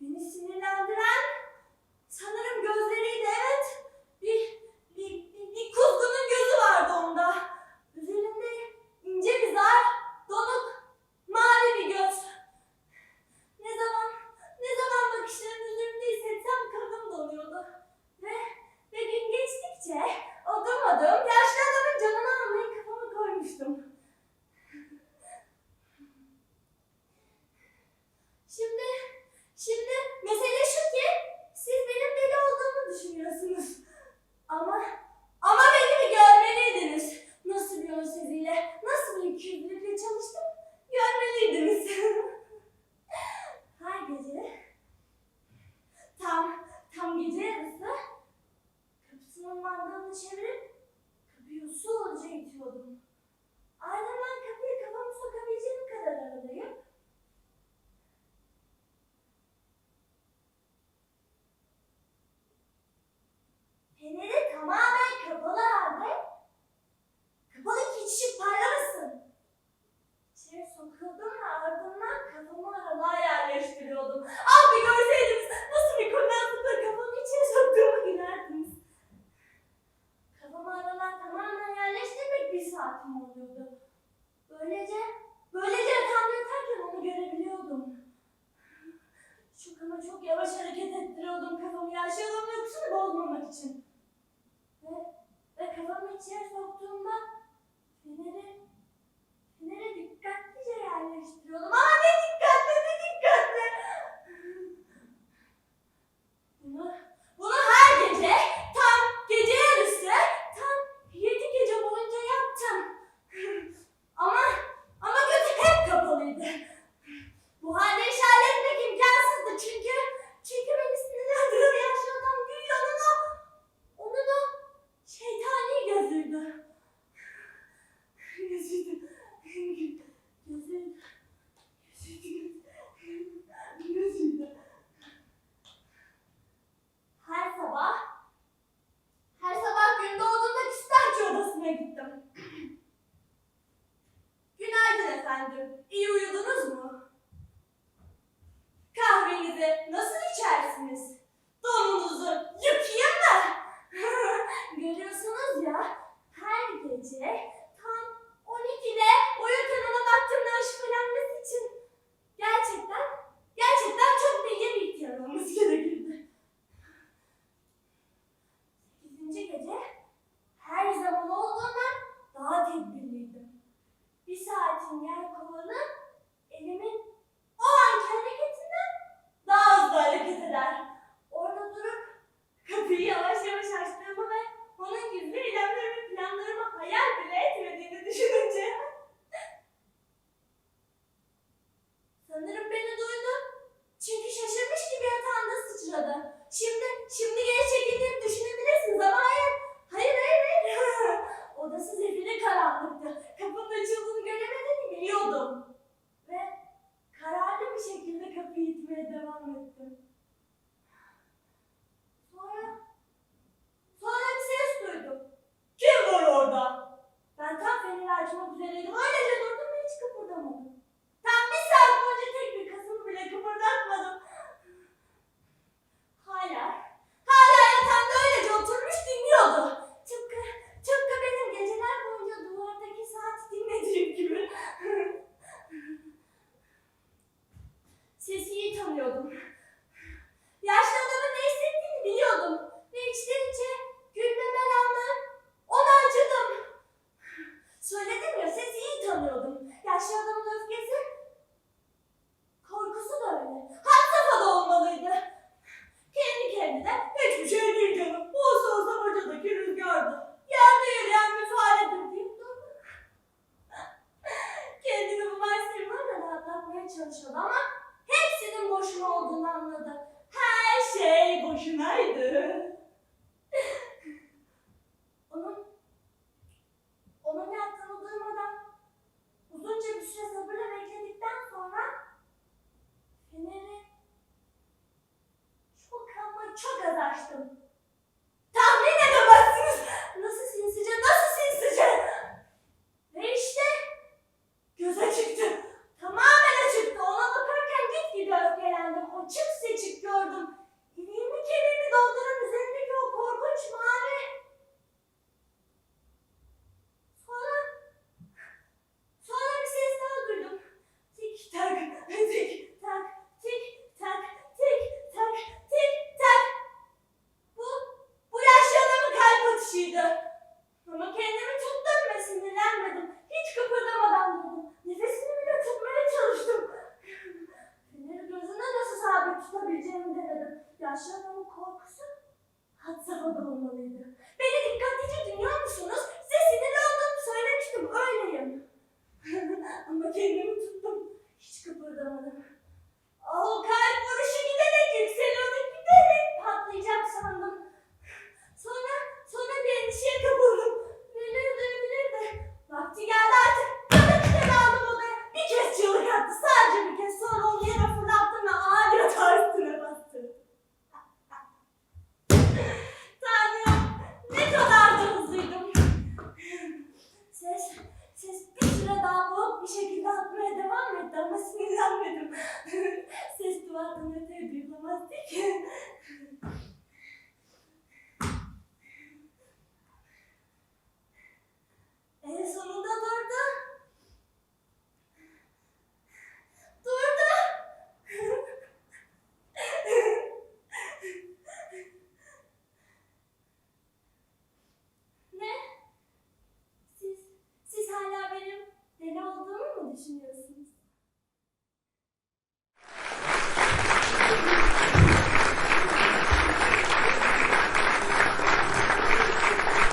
Beni sinirlendiren sanırım gözleriydi evet. році kahvenizi nasıl içersiniz? Domunuzu yıkayın da. Görüyorsunuz ya her gece bekliyordum. 小猫 sinirlenmedim. ses duvardan öteye duyulamazdı ki.